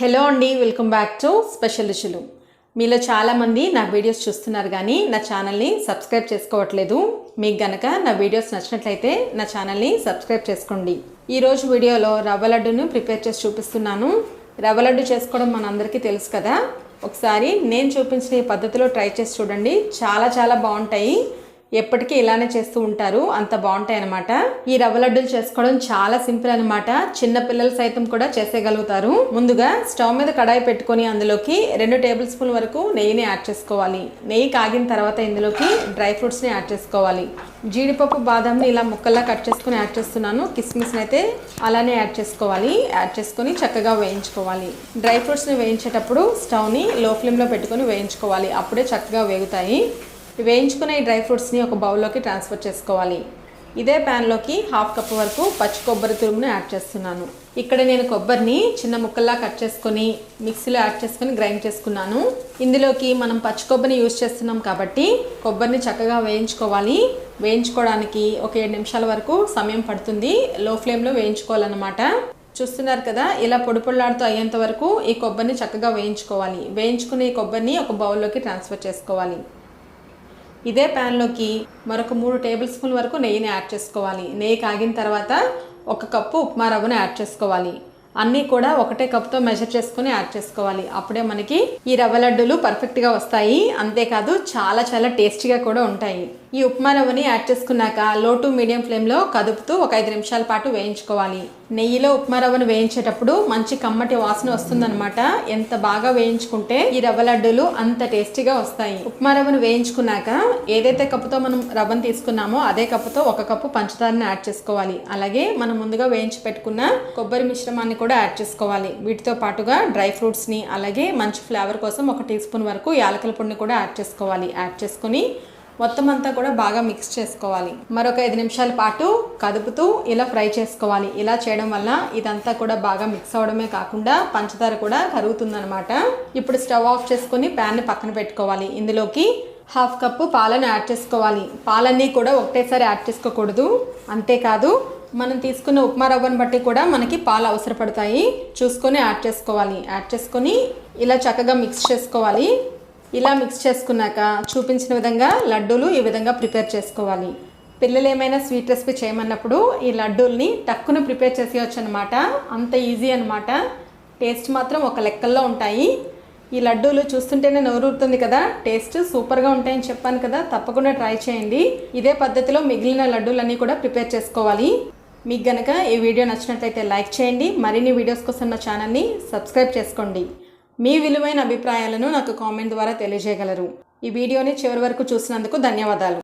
Hello అండి welcome back to special రుచులు. మీలో చాలామంది నా వీడియోస్ చూస్తున్నారు కానీ నా ఛానల్ని సబ్స్క్రైబ్ చేసుకోవట్లేదు. మీకు గనక నా వీడియోస్ నచ్చినట్లయితే నా ఛానల్ని సబ్స్క్రైబ్ చేసుకోండి. ఈరోజు వీడియోలో రవ్వ లడ్డును ప్రిపేర్ చేసి చూపిస్తున్నాను. రవ్వ లడ్డు చేసుకోవడం మనందరికీ తెలుసు కదా. ఒకసారి నేను చూపించిన ఈ పద్ధతిలో ట్రై చేసి చూడండి. చాలా చాలా బాగుంటాయి. ఎప్పటికీ ఇలానే చేస్తూ ఉంటారు. అంత బాగుంటాయి అనమాట ఈ రవ్వ లడ్డూలు చేసుకోవడం చాలా సింపుల్ అనమాట చిన్న పిల్లలు సైతం కూడా చేసేయగలుగుతారు. ముందుగా స్టవ్ మీద కడాయి పెట్టుకొని అందులోకి రెండు టేబుల్ స్పూన్ వరకు నెయ్యిని యాడ్ చేసుకోవాలి. నెయ్యి కాగిన తర్వాత ఇందులోకి డ్రై ఫ్రూట్స్ని యాడ్ చేసుకోవాలి. జీడిపప్పు బాదంని ఇలా ముక్కల్లా కట్ చేసుకుని యాడ్ చేస్తున్నాను. కిస్మిస్ని అయితే అలానే యాడ్ చేసుకోవాలి. యాడ్ చేసుకొని చక్కగా వేయించుకోవాలి. డ్రై ఫ్రూట్స్ని వేయించేటప్పుడు స్టవ్ని లో ఫ్లేమ్లో పెట్టుకొని వేయించుకోవాలి. అప్పుడే చక్కగా వేగుతాయి. వేయించుకున్న ఈ డ్రై ఫ్రూట్స్ని ఒక బౌల్లోకి ట్రాన్స్ఫర్ చేసుకోవాలి. ఇదే ప్యాన్లోకి హాఫ్ కప్ వరకు పచ్చి కొబ్బరి తురుమును యాడ్ చేస్తున్నాను. ఇక్కడ నేను కొబ్బరిని చిన్న ముక్కల్లా కట్ చేసుకొని మిక్సీలో యాడ్ చేసుకొని గ్రైండ్ చేసుకున్నాను. ఇందులోకి మనం పచ్చి కొబ్బరిని యూజ్ చేస్తున్నాం కాబట్టి కొబ్బరిని చక్కగా వేయించుకోవాలి. వేయించుకోవడానికి ఒక ఏడు నిమిషాల వరకు సమయం పడుతుంది. లో ఫ్లేమ్లో వేయించుకోవాలన్నమాట. చూస్తున్నారు కదా ఇలా పొడి అయ్యేంత వరకు ఈ కొబ్బరిని చక్కగా వేయించుకోవాలి. వేయించుకునే ఈ కొబ్బరిని ఒక బౌల్లోకి ట్రాన్స్ఫర్ చేసుకోవాలి. ఇదే ప్యాన్లోకి మరొక మూడు టేబుల్ స్పూన్ వరకు నెయ్యిని యాడ్ చేసుకోవాలి. నెయ్యి కాగిన తర్వాత ఒక కప్పు ఉప్మా రవ్వను యాడ్ చేసుకోవాలి. అన్నీ కూడా ఒకటే కప్తో మెజర్ చేసుకుని యాడ్ చేసుకోవాలి. అప్పుడే మనకి ఈ రవ్వ లడ్డూలు పర్ఫెక్ట్గా వస్తాయి. అంతేకాదు చాలా చాలా టేస్టీగా కూడా ఉంటాయి. ఈ ఉప్మా రవ్వని యాడ్ చేసుకున్నాక లో టు మీడియం ఫ్లేమ్లో కదుపుతూ ఒక ఐదు నిమిషాల పాటు వేయించుకోవాలి. నెయ్యిలో ఉప్మా రవ్వను వేయించేటప్పుడు మంచి కమ్మటి వాసన వస్తుందనమాట ఎంత బాగా వేయించుకుంటే ఈ రవ్వ లడ్డూలు అంత టేస్టీగా వస్తాయి. ఉప్మా రవ్వను వేయించుకున్నాక ఏదైతే కప్పుతో మనం రవ్వను తీసుకున్నామో అదే కప్పుతో ఒక కప్పు పంచదారని యాడ్ చేసుకోవాలి. అలాగే మనం ముందుగా వేయించి పెట్టుకున్న కొబ్బరి మిశ్రమాన్ని కూడా యాడ్ చేసుకోవాలి. వీటితో పాటుగా డ్రై ఫ్రూట్స్ని అలాగే మంచి ఫ్లేవర్ కోసం ఒక టీ స్పూన్ వరకు యాలకల పొడిని కూడా యాడ్ చేసుకోవాలి. యాడ్ చేసుకుని మొత్తం అంతా కూడా బాగా మిక్స్ చేసుకోవాలి. మరొక ఐదు నిమిషాల పాటు కదుపుతూ ఇలా ఫ్రై చేసుకోవాలి. ఇలా చేయడం వల్ల ఇదంతా కూడా బాగా మిక్స్ అవడమే కాకుండా పంచదార కూడా కరుగుతుందనమాట ఇప్పుడు స్టవ్ ఆఫ్ చేసుకొని ప్యాన్ని పక్కన పెట్టుకోవాలి. ఇందులోకి హాఫ్ కప్పు పాలను యాడ్ చేసుకోవాలి. పాలన్నీ కూడా ఒకటేసారి యాడ్ చేసుకోకూడదు. అంతేకాదు మనం తీసుకున్న ఉప్మా రవ్వను బట్టి కూడా మనకి పాలు అవసరపడతాయి. చూసుకొని యాడ్ చేసుకోవాలి. యాడ్ చేసుకొని ఇలా చక్కగా మిక్స్ చేసుకోవాలి. ఇలా మిక్స్ చేసుకున్నాక చూపించిన విధంగా లడ్డూలు ఈ విధంగా ప్రిపేర్ చేసుకోవాలి. పిల్లలు ఏమైనా స్వీట్ రెసిపీ చేయమన్నప్పుడు ఈ లడ్డూల్ని టక్కున ప్రిపేర్ చేసేయచ్చు అనమాట అంత ఈజీ అనమాట టేస్ట్ మాత్రం ఒక లెక్కల్లో ఉంటాయి. ఈ లడ్డూలు చూస్తుంటేనే నోరూరుతుంది కదా. టేస్ట్ సూపర్గా ఉంటాయని చెప్పాను కదా. తప్పకుండా ట్రై చేయండి. ఇదే పద్ధతిలో మిగిలిన లడ్డూలన్నీ కూడా ప్రిపేర్ చేసుకోవాలి. మీకు గనక ఈ వీడియో నచ్చినట్లయితే లైక్ చేయండి. మరిన్ని వీడియోస్ కోసం నా ఛానల్ని సబ్స్క్రైబ్ చేసుకోండి. మీ విలువైన అభిప్రాయాలను నాకు కామెంట్ ద్వారా తెలియజేయగలరు. ఈ వీడియోని చివరి వరకు చూసినందుకు ధన్యవాదాలు.